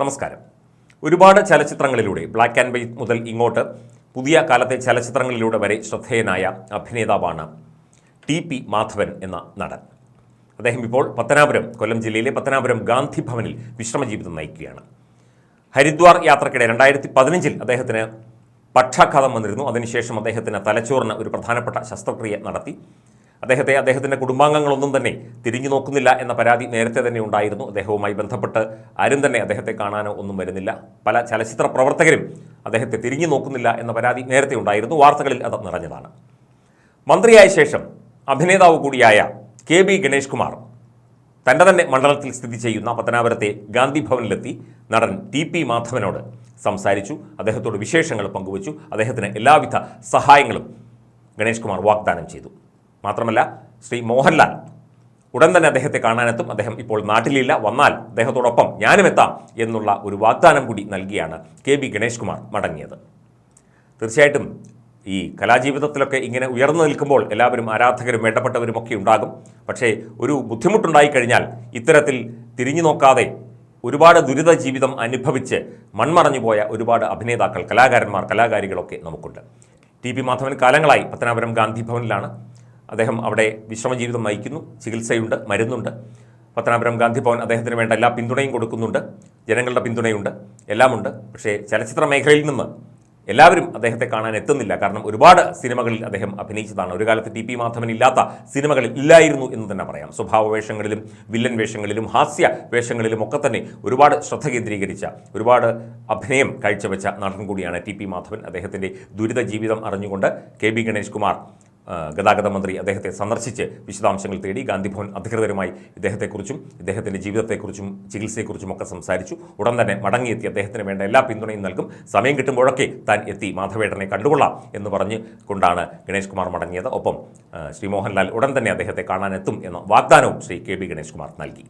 നമസ്കാരം. ഒരുപാട് ചലച്ചിത്രങ്ങളിലൂടെ black and white മുതൽ ഇങ്ങോട്ട് പുതിയ കാലത്തെ ചലച്ചിത്രങ്ങളിലൂടെ വരെ ശ്രദ്ധേയനായ അഭിനേതാവാണ് ടി പി മാധവൻ എന്ന നടൻ. അദ്ദേഹം ഇപ്പോൾ പത്തനാപുരം കൊല്ലം ജില്ലയിലെ പത്തനാപുരം ഗാന്ധി ഭവനിൽ വിശ്രമജീവിതം നയിക്കുകയാണ്. ഹരിദ്വാർ യാത്രക്കിടെ രണ്ടായിരത്തി പതിനഞ്ചിൽ അദ്ദേഹത്തിന് പക്ഷാഘാതം വന്നിരുന്നു. അതിനുശേഷം അദ്ദേഹത്തിന് തലച്ചോറിന് ഒരു പ്രധാനപ്പെട്ട ശസ്ത്രക്രിയ നടത്തി. അദ്ദേഹത്തെ അദ്ദേഹത്തിന്റെ കുടുംബാംഗങ്ങളൊന്നും തന്നെ തിരിഞ്ഞു നോക്കുന്നില്ല എന്ന പരാതി നേരത്തെ തന്നെ ഉണ്ടായിരുന്നു. അദ്ദേഹവുമായി ബന്ധപ്പെട്ട് ആരും തന്നെ അദ്ദേഹത്തെ കാണാനോ ഒന്നും വരുന്നില്ല. പല ചലച്ചിത്ര പ്രവർത്തകരും അദ്ദേഹത്തെ തിരിഞ്ഞു നോക്കുന്നില്ല എന്ന പരാതി നേരത്തെ ഉണ്ടായിരുന്നു. വാർത്തകളിൽ അത് നിറഞ്ഞതാണ്. മന്ത്രിയായ ശേഷം അഭിനേതാവ് കൂടിയായ കെ ബി ഗണേഷ് കുമാർ തന്റെ തന്നെ മണ്ഡലത്തിൽ സ്ഥിതി ചെയ്യുന്ന പത്തനാപുരത്തെ ഗാന്ധി ഭവനിലെത്തി നടൻ ടി പി മാധവനോട് സംസാരിച്ചു. അദ്ദേഹത്തോട് വിശേഷങ്ങൾ പങ്കുവച്ചു. അദ്ദേഹത്തിന് എല്ലാവിധ സഹായങ്ങളും ഗണേഷ് കുമാർ വാഗ്ദാനം ചെയ്തു. മാത്രമല്ല ശ്രീ മോഹൻലാൽ ഉടൻ തന്നെ അദ്ദേഹത്തെ കാണാനെത്തും. അദ്ദേഹം ഇപ്പോൾ നാട്ടിലില്ല. വന്നാൽ അദ്ദേഹത്തോടൊപ്പം ഞാനും എത്താം എന്നുള്ള ഒരു വാഗ്ദാനം കൂടി നൽകിയാണ് കെ ബി ഗണേഷ് കുമാർ മടങ്ങിയത്. തീർച്ചയായിട്ടും ഈ കലാജീവിതത്തിലൊക്കെ ഇങ്ങനെ ഉയർന്നു നിൽക്കുമ്പോൾ എല്ലാവരും ആരാധകരും വേണ്ടപ്പെട്ടവരും ഒക്കെ ഉണ്ടാകും. പക്ഷേ ഒരു ബുദ്ധിമുട്ടുണ്ടായി കഴിഞ്ഞാൽ ഇത്തരത്തിൽ തിരിഞ്ഞു നോക്കാതെ ഒരുപാട് ദുരിത ജീവിതം അനുഭവിച്ച് മൺമറഞ്ഞു പോയ ഒരുപാട് അഭിനേതാക്കൾ കലാകാരന്മാർ കലാകാരികളൊക്കെ നമുക്കുണ്ട്. ടി പി മാധവൻ കാലങ്ങളായി പത്തനാപുരം ഗാന്ധി ഭവനിലാണ്. അദ്ദേഹം അവിടെ വിശ്രമജീവിതം നയിക്കുന്നു ചികിത്സയുണ്ട് മരുന്നുണ്ട്. പത്തനാപുരം ഗാന്ധി ഭവൻ അദ്ദേഹത്തിന് വേണ്ട എല്ലാ പിന്തുണയും കൊടുക്കുന്നുണ്ട് ജനങ്ങളുടെ പിന്തുണയുണ്ട് എല്ലാമുണ്ട്. പക്ഷേ ചലച്ചിത്ര മേഖലയിൽ നിന്ന് എല്ലാവരും അദ്ദേഹത്തെ കാണാൻ എത്തുന്നില്ല. കാരണം ഒരുപാട് സിനിമകളിൽ അദ്ദേഹം അഭിനയിച്ചതാണ്. ഒരു കാലത്ത് ടി പി മാധവൻ ഇല്ലാത്ത സിനിമകളിൽ ഇല്ലായിരുന്നു എന്ന് തന്നെ പറയാം. സ്വഭാവ വേഷങ്ങളിലും വില്ലൻ വേഷങ്ങളിലും ഹാസ്യ വേഷങ്ങളിലും ഒക്കെ തന്നെ ഒരുപാട് ശ്രദ്ധ കേന്ദ്രീകരിച്ച ഒരുപാട് അഭിനയം കാഴ്ചവെച്ച നടൻ കൂടിയാണ് ടി പി മാധവൻ. അദ്ദേഹത്തിന്റെ ദുരിത ജീവിതം അറിഞ്ഞുകൊണ്ട് കെ ബി ഗണേഷ് കുമാർ ഗതാഗത മന്ത്രി അദ്ദേഹത്തെ സന്ദർശിച്ച് വിശദാംശങ്ങൾ തേടി ഗാന്ധിഭവൻ അധികൃതരുമായി ഇദ്ദേഹത്തെക്കുറിച്ചും ഇദ്ദേഹത്തിന്റെ ജീവിതത്തെക്കുറിച്ചും ചികിത്സയെക്കുറിച്ചും ഒക്കെ സംസാരിച്ചു. ഉടൻ തന്നെ മടങ്ങിയെത്തി അദ്ദേഹത്തിന് വേണ്ട എല്ലാ പിന്തുണയും നൽകും. സമയം കിട്ടുമ്പോഴൊക്കെ താൻ എത്തി മാധവേട്ടനെ കണ്ടുകൊള്ളാം എന്ന് പറഞ്ഞ് കൊണ്ടാണ് ഗണേഷ് കുമാർ മടങ്ങിയത്. ഒപ്പം ശ്രീ മോഹൻലാൽ ഉടൻ തന്നെ അദ്ദേഹത്തെ കാണാനെത്തും എന്ന വാഗ്ദാനവും ശ്രീ കെ ബി ഗണേഷ് കുമാർ നൽകി.